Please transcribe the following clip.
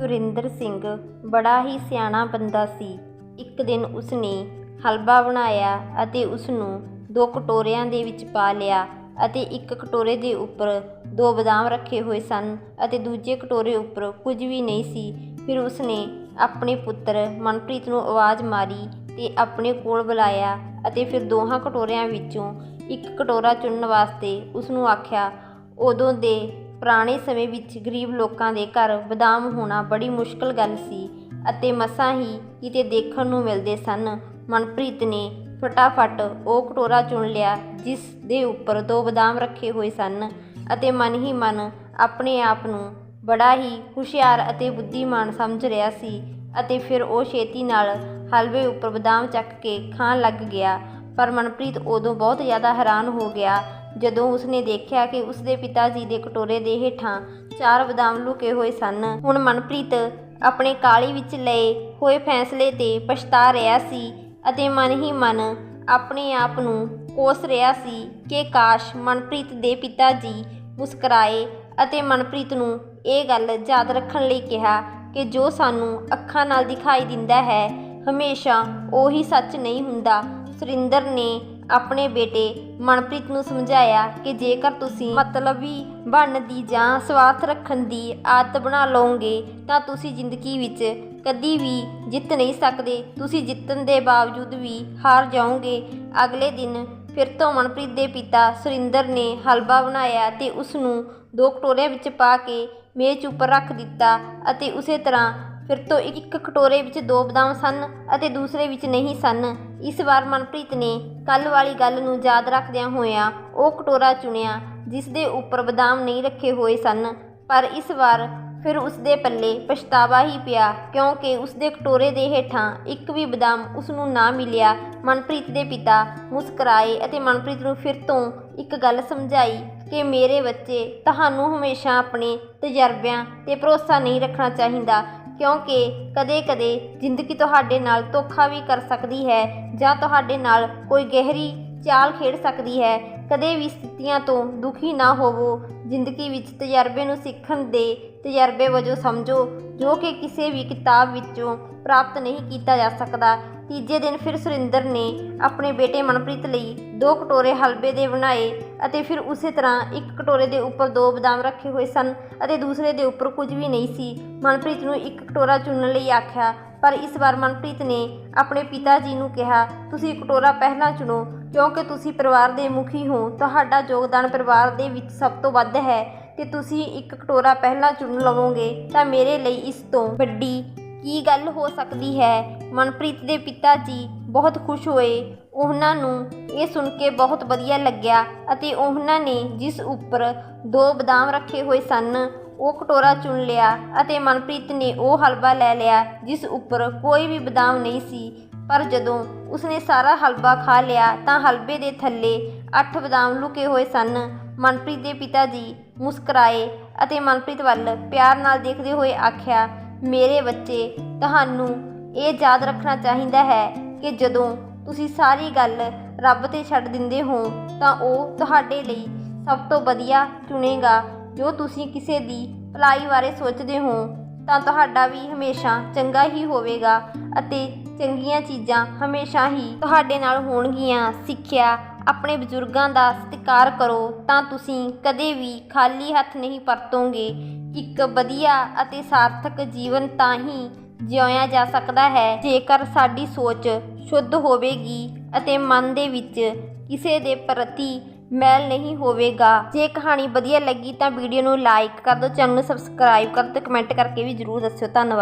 ਸੁਰਿੰਦਰ ਸਿੰਘ ਬੜਾ ਹੀ ਸਿਆਣਾ ਬੰਦਾ ਸੀ। ਇੱਕ ਦਿਨ ਉਸਨੇ ਹਲਵਾ ਬਣਾਇਆ ਅਤੇ ਉਸ ਨੂੰ ਦੋ ਕਟੋਰਿਆਂ ਦੇ ਵਿੱਚ ਪਾ ਲਿਆ ਅਤੇ ਇੱਕ ਕਟੋਰੇ ਦੇ ਉੱਪਰ ਦੋ ਬਦਾਮ ਰੱਖੇ ਹੋਏ ਸਨ ਅਤੇ ਦੂਜੇ ਕਟੋਰੇ ਉੱਪਰ ਕੁਝ ਵੀ ਨਹੀਂ ਸੀ। ਫਿਰ ਉਸਨੇ ਆਪਣੇ ਪੁੱਤਰ ਮਨਪ੍ਰੀਤ ਨੂੰ ਆਵਾਜ਼ ਮਾਰੀ ਤੇ ਆਪਣੇ ਕੋਲ ਬੁਲਾਇਆ ਅਤੇ ਫਿਰ ਦੋਹਾਂ ਕਟੋਰਿਆਂ ਵਿੱਚੋਂ ਇੱਕ ਕਟੋਰਾ ਚੁਣਨ ਵਾਸਤੇ ਉਸ ਨੂੰ ਆਖਿਆ, ਉਦੋਂ ਦੇ ਪੁਰਾਣੇ ਸਮੇਂ ਵਿੱਚ ਗਰੀਬ ਲੋਕਾਂ ਦੇ ਘਰ ਬਦਾਮ ਹੋਣਾ ਬੜੀ ਮੁਸ਼ਕਲ ਗੱਲ ਸੀ ਅਤੇ ਮਸਾਂ ਹੀ ਕਿਤੇ ਦੇਖਣ ਨੂੰ ਮਿਲਦੇ ਸਨ। ਮਨਪ੍ਰੀਤ ਨੇ ਫਟਾਫਟ ਉਹ ਕਟੋਰਾ ਚੁਣ ਲਿਆ, ਜਿਸ ਦੇ ਉੱਪਰ ਦੋ ਬਦਾਮ ਰੱਖੇ ਹੋਏ ਸਨ ਅਤੇ ਮਨ ਹੀ ਮਨ ਆਪਣੇ ਆਪ ਨੂੰ ਬੜਾ ਹੀ ਹੁਸ਼ਿਆਰ ਅਤੇ ਬੁੱਧੀਮਾਨ ਸਮਝ ਰਿਹਾ ਸੀ ਅਤੇ ਫਿਰ ਉਹ ਛੇਤੀ ਨਾਲ ਹਲਵੇ ਉੱਪਰ ਬਦਾਮ ਚੱਕ ਕੇ ਖਾਣ ਲੱਗ ਗਿਆ। ਪਰ ਮਨਪ੍ਰੀਤ ਉਦੋਂ ਬਹੁਤ ਜ਼ਿਆਦਾ ਹੈਰਾਨ ਹੋ ਗਿਆ, ਜਦੋਂ ਉਸਨੇ ਦੇਖਿਆ ਕਿ ਉਸਦੇ ਪਿਤਾ ਜੀ ਦੇ ਕਟੋਰੇ ਦੇ ਹੇਠਾਂ ਚਾਰ ਬਦਾਮ ਲੁਕੇ ਹੋਏ ਸਨ। ਹੁਣ ਮਨਪ੍ਰੀਤ ਆਪਣੇ ਕਾਲੀ ਵਿੱਚ ਲਏ ਹੋਏ ਫੈਸਲੇ ਤੇ ਪਛਤਾ ਰਿਹਾ ਸੀ ਅਤੇ ਮਨ ਹੀ ਮਨ ਆਪਣੇ ਆਪ ਨੂੰ ਕੋਸ ਰਿਹਾ ਸੀ ਕਿ ਕਾਸ਼ ਮਨਪ੍ਰੀਤ ਦੇ ਪਿਤਾ ਜੀ ਮੁਸਕਰਾਏ ਅਤੇ ਮਨਪ੍ਰੀਤ ਨੂੰ ਇਹ ਗੱਲ ਯਾਦ ਰੱਖਣ ਲਈ ਕਿਹਾ ਕਿ ਜੋ ਸਾਨੂੰ ਅੱਖਾਂ ਨਾਲ ਦਿਖਾਈ ਦਿੰਦਾ ਹੈ, ਹਮੇਸ਼ਾ ਉਹੀ ਸੱਚ ਨਹੀਂ ਹੁੰਦਾ। ਸੁਰਿੰਦਰ ਨੇ ਆਪਣੇ ਬੇਟੇ ਮਨਪ੍ਰੀਤ ਨੂੰ ਸਮਝਾਇਆ ਕਿ ਜੇਕਰ ਤੁਸੀਂ ਮਤਲਬੀ ਬਣਨ ਦੀ ਜਾਂ ਸਵਾਰਥ ਰੱਖਣ ਦੀ ਆਦਤ ਬਣਾ ਲਓਗੇ, ਤਾਂ ਤੁਸੀਂ ਜ਼ਿੰਦਗੀ ਵਿੱਚ ਕਦੀ ਵੀ ਜਿੱਤ ਨਹੀਂ ਸਕਦੇ। ਤੁਸੀਂ ਜਿੱਤਣ ਦੇ ਬਾਵਜੂਦ ਵੀ ਹਾਰ ਜਾਓਗੇ। ਅਗਲੇ ਦਿਨ ਫਿਰ ਤੋਂ ਮਨਪ੍ਰੀਤ ਦੇ ਪਿਤਾ ਸੁਰਿੰਦਰ ਨੇ ਹਲਵਾ ਬਣਾਇਆ ਤੇ ਉਸ ਨੂੰ ਦੋ ਕਟੋਰਿਆਂ ਵਿੱਚ ਪਾ ਕੇ ਮੇਜ਼ ਉੱਪਰ ਰੱਖ ਦਿੱਤਾ ਅਤੇ ਉਸੇ ਤਰ੍ਹਾਂ ਫਿਰ ਤੋਂ ਇੱਕ ਕਟੋਰੇ ਵਿੱਚ ਦੋ ਬਦਾਮ ਸਨ ਅਤੇ ਦੂਸਰੇ ਵਿੱਚ ਨਹੀਂ ਸਨ। ਇਸ ਵਾਰ ਮਨਪ੍ਰੀਤ ਨੇ ਕੱਲ ਵਾਲੀ ਗੱਲ ਨੂੰ ਯਾਦ ਰੱਖਦਿਆਂ ਹੋਇਆਂ ਉਹ ਕਟੋਰਾ ਚੁਣਿਆ, ਜਿਸ ਦੇ ਉੱਪਰ ਬਦਾਮ ਨਹੀਂ ਰੱਖੇ ਹੋਏ ਸਨ। ਪਰ ਇਸ ਵਾਰ ਫਿਰ ਉਸ ਦੇ ਪੱਲੇ ਪਛਤਾਵਾ ਹੀ ਪਿਆ, ਕਿਉਂਕਿ ਉਸ ਦੇ ਕਟੋਰੇ ਦੇ ਹੇਠਾਂ ਇੱਕ ਵੀ ਬਦਾਮ ਉਸ ਨੂੰ ਨਾ ਮਿਲਿਆ। ਮਨਪ੍ਰੀਤ ਦੇ ਪਿਤਾ ਮੁਸਕਰਾਏ ਅਤੇ ਮਨਪ੍ਰੀਤ ਨੂੰ ਫਿਰ ਤੋਂ ਇੱਕ ਗੱਲ ਸਮਝਾਈ ਕਿ ਮੇਰੇ ਬੱਚੇ ਤੁਹਾਨੂੰ ਹਮੇਸ਼ਾ ਆਪਣੇ ਤਜਰਬਿਆਂ ਤੇ ਭਰੋਸਾ ਨਹੀਂ ਰੱਖਣਾ ਚਾਹੀਦਾ। ਕਿਉਂਕਿ ਕਦੇ-ਕਦੇ ਜ਼ਿੰਦਗੀ ਤੁਹਾਡੇ ਨਾਲ ਧੋਖਾ ਵੀ ਕਰ ਸਕਦੀ ਹੈ ਜਾਂ ਤੁਹਾਡੇ ਨਾਲ ਕੋਈ ਗਹਿਰੀ ਚਾਲ ਖੇਡ ਸਕਦੀ ਹੈ। ਕਦੇ ਵੀ ਸਥਿਤੀਆਂ ਤੋਂ ਦੁਖੀ ਨਾ ਹੋਵੋ। ਜ਼ਿੰਦਗੀ ਵਿੱਚ ਤਜਰਬੇ ਨੂੰ ਸਿੱਖਣ ਦੇ ਤਜਰਬੇ ਵਜੋਂ ਸਮਝੋ, ਜੋ ਕਿ ਕਿਸੇ ਵੀ ਕਿਤਾਬ ਵਿੱਚੋਂ ਪ੍ਰਾਪਤ ਨਹੀਂ ਕੀਤਾ ਜਾ ਸਕਦਾ। ਤੀਜੇ ਦਿਨ ਫਿਰ ਸੁਰਿੰਦਰ ਨੇ ਆਪਣੇ ਬੇਟੇ ਮਨਪ੍ਰੀਤ ਲਈ ਦੋ ਕਟੋਰੇ ਹਲਵੇ ਦੇ ਬਣਾਏ ਅਤੇ ਫਿਰ ਉਸੇ ਤਰ੍ਹਾਂ ਇੱਕ ਕਟੋਰੇ ਦੇ ਉੱਪਰ ਦੋ ਬਦਾਮ ਰੱਖੇ ਹੋਏ ਸਨ ਅਤੇ ਦੂਸਰੇ ਦੇ ਉੱਪਰ ਕੁਝ ਵੀ ਨਹੀਂ ਸੀ। ਮਨਪ੍ਰੀਤ ਨੂੰ ਇੱਕ ਕਟੋਰਾ ਚੁਣਨ ਲਈ ਆਖਿਆ, ਪਰ ਇਸ ਵਾਰ ਮਨਪ੍ਰੀਤ ਨੇ ਆਪਣੇ ਪਿਤਾ ਜੀ ਨੂੰ ਕਿਹਾ, ਤੁਸੀਂ ਕਟੋਰਾ ਪਹਿਲਾਂ ਚੁਣੋ ਕਿਉਂਕਿ ਤੁਸੀਂ ਪਰਿਵਾਰ ਦੇ ਮੁਖੀ ਹੋ, ਤੁਹਾਡਾ ਯੋਗਦਾਨ ਪਰਿਵਾਰ ਦੇ ਵਿੱਚ ਸਭ ਤੋਂ ਵੱਧ ਹੈ ਤੇ ਤੁਸੀਂ ਇੱਕ ਕਟੋਰਾ ਪਹਿਲਾਂ ਚੁਣ ਲਵੋਗੇ ਤਾਂ ਮੇਰੇ ਲਈ ਇਸ ਤੋਂ ਵੱਡੀ ਕੀ ਗੱਲ ਹੋ ਸਕਦੀ ਹੈ? ਮਨਪ੍ਰੀਤ ਦੇ ਪਿਤਾ ਜੀ ਬਹੁਤ ਖੁਸ਼ ਹੋਏ। ਉਹਨਾਂ ਨੂੰ ਇਹ ਸੁਣ ਕੇ ਬਹੁਤ ਵਧੀਆ ਲੱਗਿਆ ਅਤੇ ਉਹਨਾਂ ਨੇ ਜਿਸ ਉੱਪਰ ਦੋ ਬਦਾਮ ਰੱਖੇ ਹੋਏ ਸਨ, ਉਹ ਕਟੋਰਾ ਚੁਣ ਲਿਆ ਅਤੇ ਮਨਪ੍ਰੀਤ ਨੇ ਉਹ ਹਲਵਾ ਲੈ ਲਿਆ ਜਿਸ ਉੱਪਰ ਕੋਈ ਵੀ ਬਦਾਮ ਨਹੀਂ ਸੀ। ਪਰ ਜਦੋਂ ਉਸਨੇ ਸਾਰਾ ਹਲਵਾ ਖਾ ਲਿਆ ਤਾਂ ਹਲਵੇ ਦੇ ਥੱਲੇ 8 ਬਦਾਮ ਲੁਕੇ ਹੋਏ ਸਨ। ਮਨਪ੍ਰੀਤ ਦੇ ਪਿਤਾ ਜੀ ਮੁਸਕਰਾਏ ਅਤੇ ਮਨਪ੍ਰੀਤ ਵੱਲ ਪਿਆਰ ਨਾਲ ਦੇਖਦੇ ਹੋਏ ਆਖਿਆ, ਮੇਰੇ ਬੱਚੇ, ਤੁਹਾਨੂੰ ਇਹ ਯਾਦ ਰੱਖਣਾ ਚਾਹੀਦਾ ਹੈ ਕਿ ਜਦੋਂ ਤੁਸੀਂ ਸਾਰੀ ਗੱਲ ਰੱਬ ਤੇ ਛੱਡ ਦਿੰਦੇ ਹੋ, ਤਾਂ ਉਹ ਤੁਹਾਡੇ ਲਈ ਸਭ ਤੋਂ ਵਧੀਆ ਚੁਣੇਗਾ। ਜੋ ਤੁਸੀਂ ਕਿਸੇ ਦੀ ਭਲਾਈ ਬਾਰੇ ਸੋਚਦੇ ਹੋ, ਤਾਂ ਤੁਹਾਡਾ ਵੀ ਹਮੇਸ਼ਾ ਚੰਗਾ ਹੀ ਹੋਵੇਗਾ ਅਤੇ ਚੰਗੀਆਂ ਚੀਜ਼ਾਂ ਹਮੇਸ਼ਾ ਹੀ ਤੁਹਾਡੇ ਨਾਲ ਹੋਣਗੀਆਂ। ਸਿੱਖਿਆ, ਆਪਣੇ ਬਜ਼ੁਰਗਾਂ ਦਾ ਸਤਿਕਾਰ ਕਰੋ, ਤਾਂ ਤੁਸੀਂ ਕਦੇ ਵੀ ਖਾਲੀ ਹੱਥ ਨਹੀਂ ਪਰਤੋਗੇ। ਇੱਕ ਵਧੀਆ ਅਤੇ ਸਾਰਥਕ ਜੀਵਨ ਤਾਂ ਹੀ ਜਿਉਇਆ ਜਾ ਸਕਦਾ ਹੈ। ਜੇਕਰ ਸਾਡੀ ਸੋਚ ਸ਼ੁੱਧ ਹੋਵੇਗੀ ਅਤੇ ਮਨ ਦੇ ਵਿੱਚ ਕਿਸੇ ਦੇ ਪ੍ਰਤੀ ਮੈਲ ਨਹੀਂ ਹੋਵੇਗਾ। ਜੇ ਕਹਾਣੀ ਵਧੀਆ ਲੱਗੀ ਤਾਂ ਵੀਡੀਓ ਨੂੰ ਲਾਈਕ ਕਰ ਦਿਓ, ਚੈਨਲ ਨੂੰ ਸਬਸਕ੍ਰਾਈਬ ਕਰ ਦਿਓ, ਕਮੈਂਟ ਕਰਕੇ ਵੀ ਜਰੂਰ ਦੱਸਿਓ। ਧੰਨਵਾਦ।